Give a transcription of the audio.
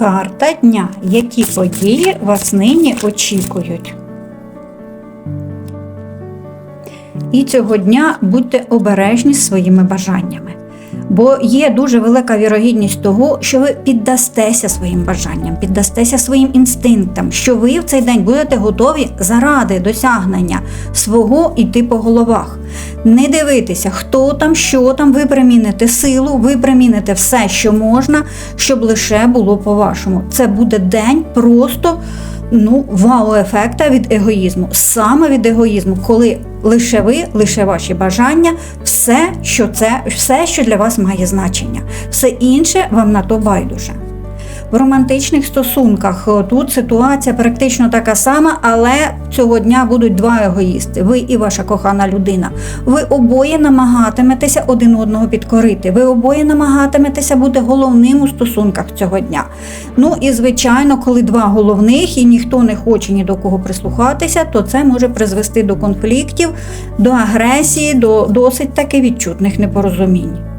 Карта дня. Які події вас нині очікують? І цього дня будьте обережні своїми бажаннями. Бо є дуже велика вірогідність того, що ви піддастеся своїм бажанням, піддастеся своїм інстинктам, що ви в цей день будете готові заради досягнення свого йти по головах. Не дивитися, хто там, що там, ви приміните силу, ви приміните все, що можна, щоб лише було по-вашому. Це буде день просто ну, вау-ефекта від егоїзму. Саме від егоїзму, коли лише ви, лише ваші бажання, все, що це, все, що для вас має значення. Все інше вам на то байдуже. В романтичних стосунках тут ситуація практично така сама, але цього дня будуть два егоїсти: ви і ваша кохана людина. Ви обоє намагатиметеся один одного підкорити. Ви обоє намагатиметеся бути головним у стосунках цього дня. Ну і звичайно, коли два головних і ніхто не хоче ні до кого прислухатися, то це може призвести до конфліктів, до агресії, до досить таки відчутних непорозумінь.